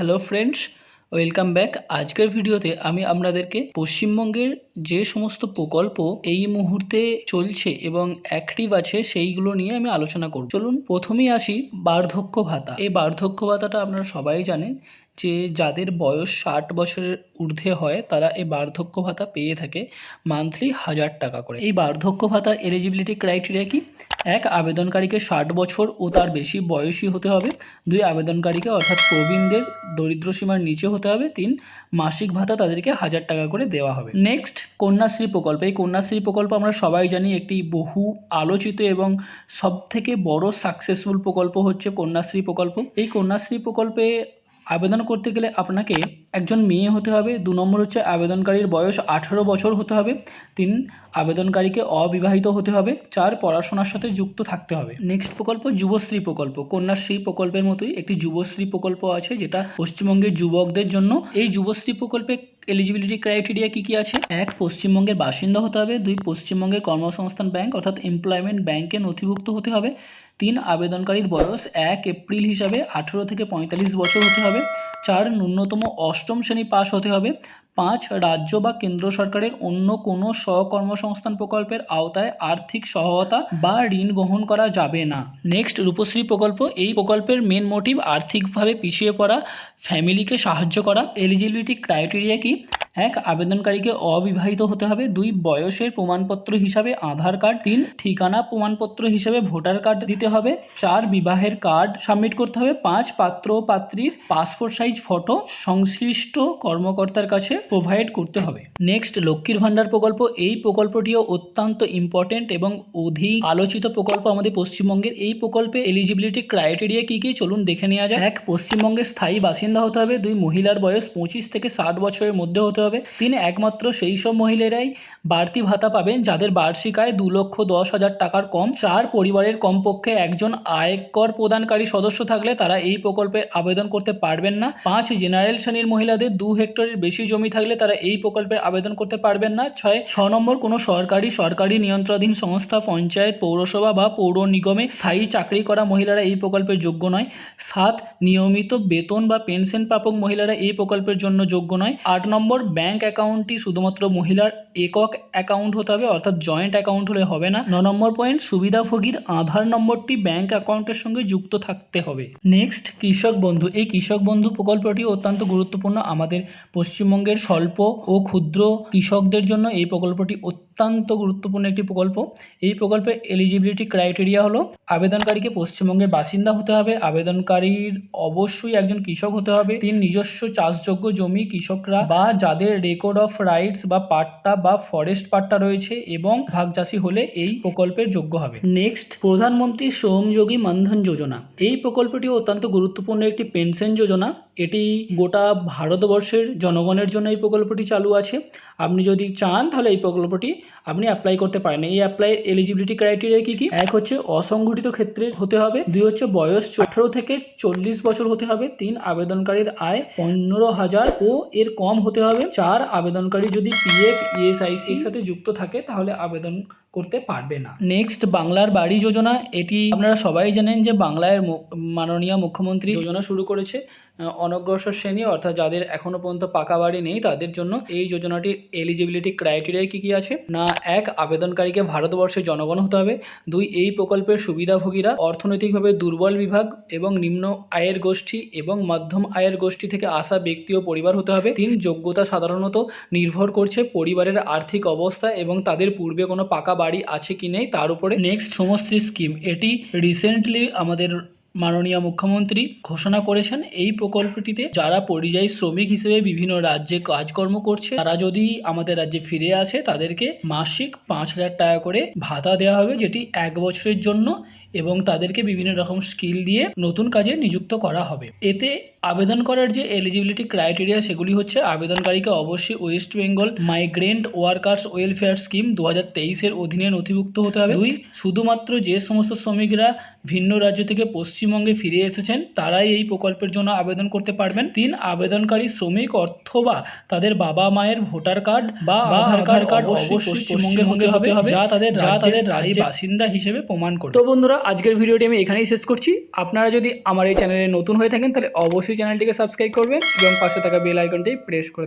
Hello friends welcome back আজকের ভিডিওতে আমি আপনাদেরকে পশ্চিমবঙ্গের যে সমস্ত প্রকল্প এই মুহূর্তে চলছে এবং অ্যাক্টিভ আছে, সেইগুলো নিয়ে আমি আলোচনা করব। চলুন প্রথমেই আসি বার্ধক্য ভাতা। এই বার্ধক্য ভাতাটা আপনারা সবাই জানেন যে যাদের বয়স ষাট বছরের ঊর্ধ্বে হয়, তারা এই বার্ধক্য ভাতা পেয়ে থাকে মান্থলি হাজার টাকা করে। এই বার্ধক্য ভাতার এলিজিবিলিটি ক্রাইটেরিয়া কি? এক, আবেদনকারীকে ষাট বছর ও তার বেশি বয়সী হতে হবে। দুই, আবেদনকারীকে অর্থাৎ প্রবীণদের দরিদ্র সীমার নিচে হতে হবে। তিন, মাসিক ভাতা তাদেরকে হাজার টাকা করে দেওয়া হবে। নেক্সট, কন্যাশ্রী প্রকল্প। এই কন্যাশ্রী প্রকল্প আমরা সবাই জানি একটি বহু আলোচিত এবং সবথেকে বড় সাকসেসফুল প্রকল্প হচ্ছে কন্যাশ্রী প্রকল্প। এই কন্যাশ্রী প্রকল্পে আবেদন করতে গেলে আপনাকে একজন মেয়ে হতে হবে। দু নম্বর হচ্ছে আবেদনকারীর বয়স আঠারো বছর হতে হবে। তিন, আবেদনকারীকে অবিবাহিত হতে হবে। চার, পড়াশোনার সাথে যুক্ত থাকতে হবে। নেক্সট প্রকল্প, যুবশ্রী প্রকল্প। কন্যাশ্রী প্রকল্পের মতোই একটি যুবশ্রী প্রকল্প আছে, যেটা পশ্চিমবঙ্গের যুবকদের জন্য। এই যুবশ্রী প্রকল্পে এলিজিবিলিটি ক্রাইটেরিয়া কী কী আছে? এক, পশ্চিমবঙ্গের বাসিন্দা হতে হবে। দুই, পশ্চিমবঙ্গের কর্মসংস্থান ব্যাংক, অর্থাৎ এমপ্লয়মেন্ট ব্যাংকে নথিভুক্ত হতে হবে। তিন, আবেদনকারীর বয়স। এক, এপ্রিল হিসাবে আঠেরো থেকে পঁয়তাল্লিশ বছর হতে হবে। চার, ন্যূনতম অষ্টম শ্রেণি পাস হতে হবে। পাঁচ রাজ্য বা কেন্দ্র সরকারের অন্য কোনো স্বকর্মসংস্থান প্রকল্পের আওতায় আর্থিক সহায়তা বা ঋণ গ্রহণ করা যাবে না। নেক্সট, রূপশ্রী প্রকল্প। এই প্রকল্পের মেন মোটিভ আর্থিকভাবে পিছিয়ে পড়া, ফ্যামিলিকে সাহায্য করা। এলিজিবিলিটি ক্রাইটেরিয়া কি? এক, আবেদনকারীকে অবিবাহিত হতে হবে। দুই, বয়সের প্রমাণপত্র হিসাবে আধার কার্ড। তিন, ঠিকানা প্রমাণপত্র হিসাবে ভোটার কার্ড দিতে হবে। চার, বিবাহের কার্ড সাবমিট করতে হবে। পাঁচ, পাত্র ও পাত্রীর পাসপোর্ট সাইজ, ফটো সংশ্লিষ্ট কর্মকর্তার কাছে প্রোভাইড করতে হবে। নেক্সট, লক্ষ্মীর ভাণ্ডার প্রকল্প। এই প্রকল্পটিও অত্যন্ত ইম্পর্টেন্ট এবং অধিক আলোচিত প্রকল্প আমাদের পশ্চিমবঙ্গের। এই প্রকল্পে এলিজিবিলিটি ক্রাইটেরিয়া কী কী? চলুন দেখে নেওয়া যায় এক, পশ্চিমবঙ্গের স্থায়ী বাসিন্দা হতে হবে। দুই, মহিলার বয়স পঁচিশ থেকে ষাট বছরের মধ্যে হতে হবে। তিন একমাত্র সেই সব মহিলারাই বাড়তি ভাতা পাবেন যাদের বার্ষিক আয় দু লক্ষ দশ হাজার টাকার কম। চার পরিবারের কমপক্ষে একজন আয়কর প্রদানকারী সদস্য থাকলে তারা এই প্রকল্পে আবেদন করতে পারবেন না। পাঁচ, জেনারেল শ্রেণির মহিলাদের দু হেক্টরের বেশি জমি থাকলে তারা এই প্রকল্পে আবেদন করতে পারবেন না। ছয়, ছ নম্বর, কোনো সরকারি সরকারি নিয়ন্ত্রণাধীন সংস্থা, পঞ্চায়েত, পৌরসভা বা পৌর নিগমে স্থায়ী চাকরি করা মহিলারা এই প্রকল্পের যোগ্য নয়। সাত, নিয়মিত বেতন বা পেনশন প্রাপক মহিলারা এই প্রকল্পের জন্য যোগ্য নয়। আট নম্বর ব্যাংক অ্যাকাউন্টটি শুধুমাত্র মহিলার একক অ্যাকাউন্ট হতে হবে, অর্থাৎ জয়েন্ট অ্যাকাউন্ট হলে হবে না। ন নম্বর পয়েন্ট সুবিধাভোগীর আধার নম্বরটি ব্যাংক অ্যাকাউন্টের সঙ্গে যুক্ত থাকতে হবে। নেক্সট, কৃষক বন্ধু। এই কৃষক বন্ধু প্রকল্পটি অত্যন্ত গুরুত্বপূর্ণ। আমাদের পশ্চিমবঙ্গের স্বল্প ও ক্ষুদ্র কৃষকদের জন্য এই প্রকল্পটি অত্যন্ত গুরুত্বপূর্ণ একটি প্রকল্প। এই প্রকল্পের এলিজিবিলিটি ক্রাইটেরিয়া হলো, আবেদনকারীকে পশ্চিমবঙ্গের বাসিন্দা হতে হবে, আবেদনকারীর অবশ্যই একজন কৃষক হতে হবে। তিন, নিজস্ব চাষযোগ্য জমি কৃষকরা বা যাদের রেকর্ড অফ রাইটস বা পাট্টা বা ফরেস্ট পাট্টা রয়েছে এবং ভাগ চাষি হলে এই প্রকল্পের যোগ্য হবে। নেক্সট প্রধানমন্ত্রী শ্রমযোগী মানধন যোজনা। এই প্রকল্পটি অত্যন্ত গুরুত্বপূর্ণ একটি পেনশন যোজনা। এটি গোটা ভারতবর্ষের জনগণের জন্য এই প্রকল্পটি চালু আছে। আপনি যদি চান তাহলে এই প্রকল্পটি আপনি অ্যাপ্লাই করতে পারেন। এই অ্যাপ্লাই এলিজিবিলিটি ক্রাইটেরিয়া কী কী? এক হচ্ছে অসংগঠিত ক্ষেত্রে হতে হবে। দুই হচ্ছে বয়স আঠেরো থেকে চল্লিশ বছর হতে হবে। তিন, আবেদনকারীর আয় পনেরো হাজার ও এর কম হতে হবে। চার, আবেদনকারী যদি পিএফ ইএসআইসির সাথে যুক্ত থাকে তাহলে আবেদন করতে পারবে না। নেক্সট বাংলার বাড়ি যোজনা, এটি আপনারা সবাই জানেন যে বাংলায় মাননীয় মুখ্যমন্ত্রী যোজনা শুরু করেছে অনগ্রসর শ্রেণি, অর্থাৎ যাদের এখনও পর্যন্ত পাকা বাড়ি নেই, তাদের জন্য এই যোজনাটির এলিজিবিলিটি ক্রাইটেরিয়া কি কি আছে? না, এক, আবেদনকারীকে ভারতবর্ষের জনগণ হতে হবে। দুই, এই প্রকল্পের সুবিধাভোগীরা অর্থনৈতিকভাবে দুর্বল বিভাগ এবং নিম্ন আয়ের গোষ্ঠী এবং মধ্যম আয়ের গোষ্ঠী থেকে আসা ব্যক্তি ও পরিবার হতে হবে। তিন, যোগ্যতা সাধারণত নির্ভর করছে পরিবারের আর্থিক অবস্থা এবং তাদের পূর্বে কোনো পাকা বাড়ি আছে কি নেই, তার উপরে নেক্সট সমশ্রী স্কিম। এটি রিসেন্টলি আমাদের মাননীয় মুখ্যমন্ত্রী ঘোষণা করেছেন, এই প্রকল্পটিতে যারা পরিযায়ী শ্রমিক হিসেবে বিভিন্ন রাজ্যে কাজকর্ম করছে, তারা যদি আমাদের রাজ্যে ফিরে আসে, তাদেরকে মাসিক পাঁচ হাজার টাকা করে ভাতা দেওয়া হবে, যেটি এক বছরের জন্য, এবং তাদেরকে বিভিন্ন রকম স্কিল দিয়ে নতুন কাজে নিযুক্ত করা হবে। এতে আবেদন করার যে এলিজিবিলিটি ক্রাইটেরিয়া সেগুলি হচ্ছে আবেদনকারীকে অবশ্যই West Bengal migrant workers welfare scheme দু হাজার তেইশের অধীনে নথিভুক্ত হতে হবে। দুই শুধুমাত্র যে সমস্ত শ্রমিকরা ভিন্ন রাজ্য থেকে পশ্চিমবঙ্গে ফিরে এসেছেন তারাই এই প্রকল্পের জন্য আবেদন করতে পারবেন। তিন আবেদনকারী শ্রমিক অথবা তাদের বাবা মায়ের ভোটার কার্ড বা আধার কার্ড অবশ্যই পশ্চিমবঙ্গের হতে হবে যা তাদের যা তাদের রাজ্যের বাসিন্দা হিসেবে প্রমাণ করে। তো বন্ধুরা আজকের ভিডিওটি আমি এখানেই শেষ করছি। আপনারা যদি আমার এই চ্যানেলে নতুন হয়ে থাকেন তাহলে অবশ্যই চ্যানেলটিকে সাবস্ক্রাইব করবেন এবং পাশে থাকা বেল আইকনটি প্রেস করে